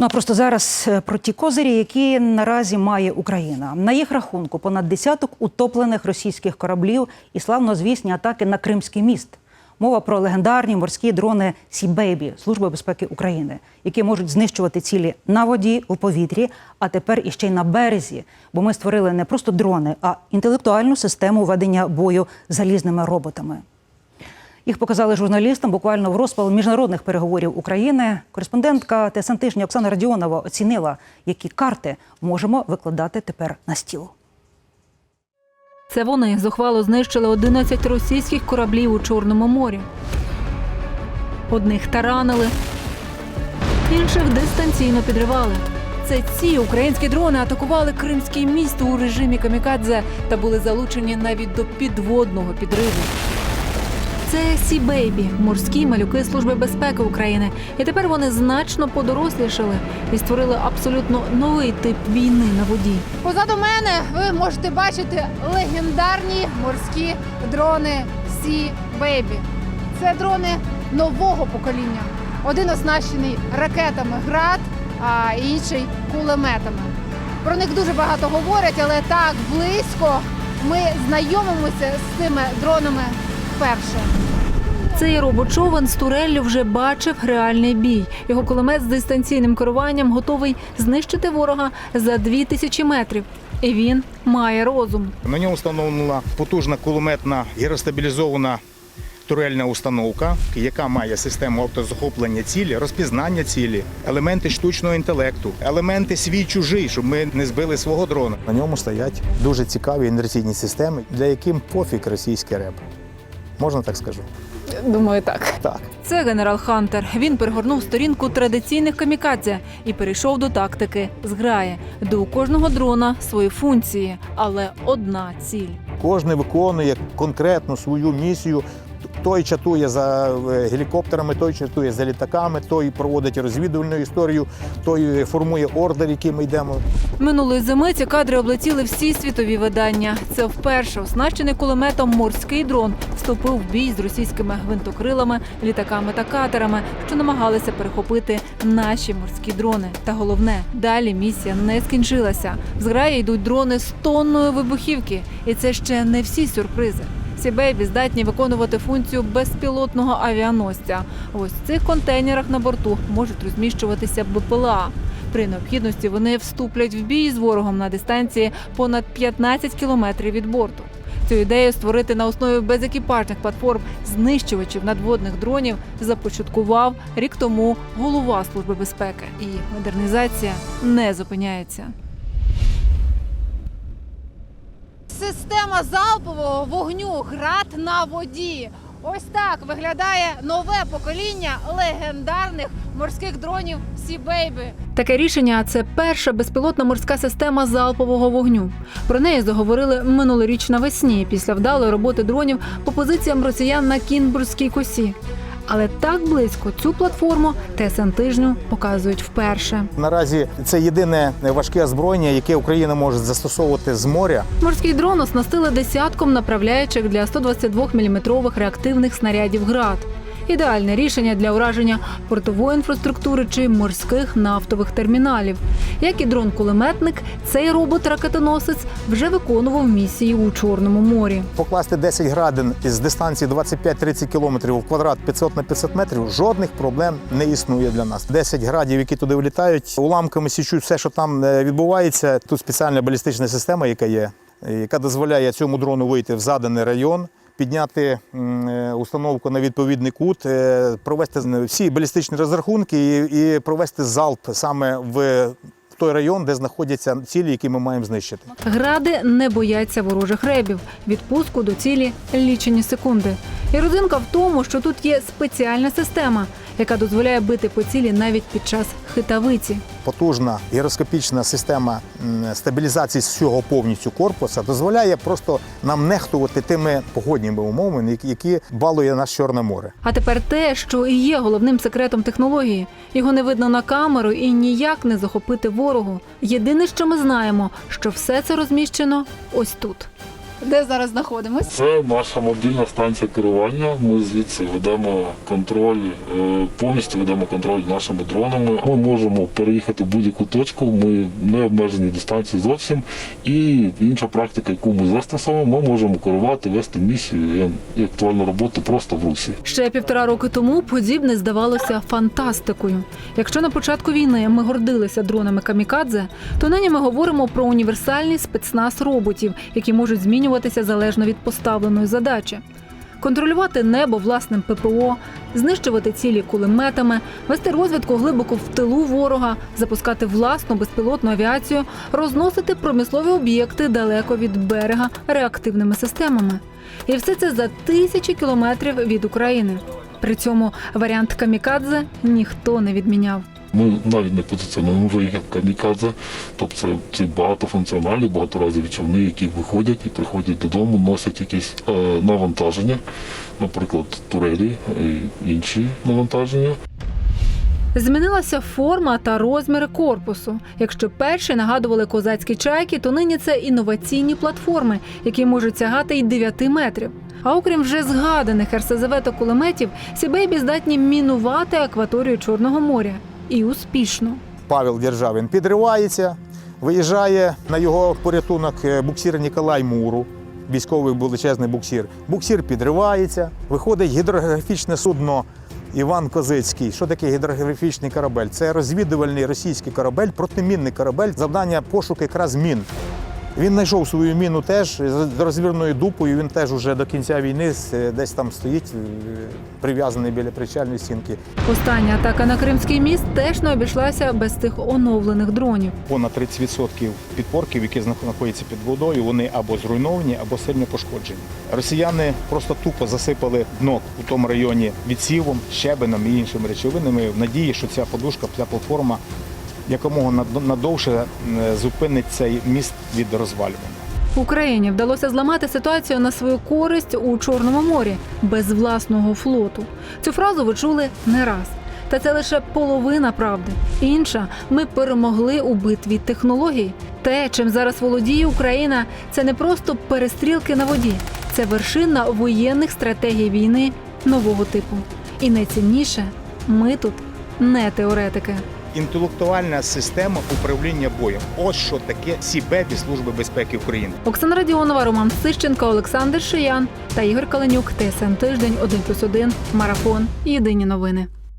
Ну а просто зараз е, про ті козирі, які наразі має Україна. На їх рахунку понад десяток утоплених російських кораблів і славнозвісні атаки на Кримський міст. Мова про легендарні морські дрони Сі-Бейбі Служби безпеки України, які можуть знищувати цілі на воді, у повітрі, а тепер іще й на березі. Бо ми створили не просто дрони, а інтелектуальну систему ведення бою залізними роботами. Їх показали журналістам буквально в розпал міжнародних переговорів України. Кореспондентка ТСН тижня Оксана Радіонова оцінила, які карти можемо викладати тепер на стіл. Це вони зухвало знищили 11 російських кораблів у Чорному морі. Одних таранили, інших дистанційно підривали. Це ці українські дрони атакували Кримський міст у режимі камікадзе та були залучені навіть до підводного підриву. Це Сі Бейбі, морські малюки Служби безпеки України. І тепер вони значно подорослішали і створили абсолютно новий тип війни на воді. Позаду мене ви можете бачити легендарні морські дрони Baby. Це дрони нового покоління. Один оснащений ракетами град, а інший кулеметами. Про них дуже багато говорять, але так близько ми знайомимося з цими дронами вперше. Цей робочовен з туреллю вже бачив реальний бій. Його кулемет з дистанційним керуванням готовий знищити ворога за дві тисячі метрів. І він має розум. На ньому встановлена потужна кулеметна гіростабілізована турельна установка, яка має систему автозахоплення цілі, розпізнання цілі, елементи штучного інтелекту, елементи свій чужий, щоб ми не збили свого дрона. На ньому стоять дуже цікаві інерційні системи, для яким пофіг російський реп. Можна так скажу? Думаю, так. Так. Це генерал Хантер. Він перегорнув сторінку традиційних камікадзе і перейшов до тактики зграє, де у кожного дрона свої функції, але одна ціль. Кожен виконує конкретну свою місію. Той чатує за е, гелікоптерами, той чатує за літаками, той проводить розвідувальну історію, той формує ордер, який ми йдемо. Минулої зими ці кадри облетіли всі світові видання. Це вперше оснащений кулеметом морський дрон вступив в бій з російськими гвинтокрилами, літаками та катерами, що намагалися перехопити наші морські дрони. Та головне, далі місія не скінчилася. В зграї йдуть дрони з тонною вибухівки, і це ще не всі сюрпризи. Ці бейбі здатні виконувати функцію безпілотного авіаносця. Ось в цих контейнерах на борту можуть розміщуватися БПЛА. При необхідності вони вступлять в бій з ворогом на дистанції понад 15 кілометрів від борту. Цю ідею створити на основі безекіпажних платформ знищувачів надводних дронів започаткував рік тому голова служби безпеки. І модернізація не зупиняється. Система залпового вогню град на воді. Ось так виглядає нове покоління легендарних морських дронів Baby. Таке рішення це перша безпілотна морська система залпового вогню. Про неї заговорили минулоріч навесні після вдалої роботи дронів по позиціям росіян на Кінбурзькій косі. Але так близько цю платформу ТСН тижню показують вперше. Наразі це єдине важке озброєння, яке Україна може застосовувати з моря. Морський дрон оснастили десятком направляючих для 122-мм реактивних снарядів ГРАД. Ідеальне рішення для ураження портової інфраструктури чи морських нафтових терміналів. Як і дрон-кулеметник, цей робот-ракетоносець вже виконував місії у Чорному морі. Покласти 10 градин із дистанції 25-30 кілометрів в квадрат 500 на 500 метрів, жодних проблем не існує для нас. 10 градів, які туди влітають, уламками січуть все, що там е, відбувається. Тут спеціальна балістична система, яка є, яка дозволяє цьому дрону вийти в заданий район. Підняти е, установку на відповідний кут, е, провести всі балістичні розрахунки і, провести залп саме в той район, де знаходяться цілі, які ми маємо знищити. Гради не бояться ворожих ребів. Відпуску до цілі лічені секунди. І родинка в тому, що тут є спеціальна система, яка дозволяє бити по цілі навіть під час хитавиці. потужна гіроскопічна система стабілізації всього повністю корпуса дозволяє просто нам нехтувати тими погодніми умовами, які- які балує наш Чорне море. А тепер те, що і є головним секретом технології. Його не видно на камеру і ніяк не захопити ворогу. Єдине, що ми знаємо, що все це розміщено ось тут. Де зараз знаходимось. Це наша мобільна станція керування. Ми звідси ведемо контроль, е, повністю ведемо контроль нашими дронами. Ми можемо переїхати в будь-яку точку. Ми не обмежені дистанцією зовсім. І інша практика, яку ми застосовуємо, ми можемо керувати, вести місію і актуальну роботу просто в русі. Ще півтора роки тому подібне здавалося фантастикою. Якщо на початку війни ми гордилися дронами камікадзе, то нині ми говоримо про універсальний спецназ роботів, які можуть змінюватися залежно від поставленої задачі. Контролювати небо власним ППО, знищувати цілі кулеметами, вести розвідку глибоко в тилу ворога, запускати власну безпілотну авіацію, розносити промислові об'єкти далеко від берега реактивними системами. І все це за тисячі кілометрів від України. При цьому варіант камікадзе ніхто не відміняв. Ми навіть не позиціонуємо вже як камікадзе, тобто це ці багатофункціональні, багаторазові човни, які виходять і приходять додому, носять якісь е, навантаження, наприклад, турелі і інші навантаження. Змінилася форма та розміри корпусу. Якщо перші нагадували козацькі чайки, то нині це інноваційні платформи, які можуть сягати й 9 метрів. А окрім вже згаданих РСЗВ та кулеметів, Сібейбі здатні мінувати акваторію Чорного моря. І успішно. Павел Державин підривається, виїжджає на його порятунок е, буксир Ніколай Муру, військовий величезний буксир. Буксир підривається, виходить гідрографічне судно Іван Козицький. Що таке гідрографічний корабель? Це розвідувальний російський корабель, протимінний корабель, завдання пошуку якраз мін. Він знайшов свою міну теж з розвірною дупою. Він теж уже до кінця війни е, десь там стоїть, е, прив'язаний біля причальної стінки. Остання атака на Кримський міст теж не обійшлася без тих оновлених дронів. понад 30% підпорків, які знаходяться під водою, вони або зруйновані, або сильно пошкоджені. Росіяни просто тупо засипали дно у тому районі відсівом, щебеном і іншими речовинами в надії, що ця подушка, ця платформа якомога над- надовше е, зупинить цей міст від розвалювання. Україні вдалося зламати ситуацію на свою користь у Чорному морі без власного флоту. Цю фразу ви чули не раз. Та це лише половина правди. Інша ми перемогли у битві технологій. Те, чим зараз володіє Україна, це не просто перестрілки на воді, це вершина воєнних стратегій війни нового типу. І найцінніше ми тут не теоретики. Інтелектуальна система управління боєм. Ось що таке СІБЕБі Служби безпеки України. Оксана Радіонова, Роман Сищенко, Олександр Шиян та Ігор Каленюк. ТСН тиждень 1+,1, Марафон. Єдині новини.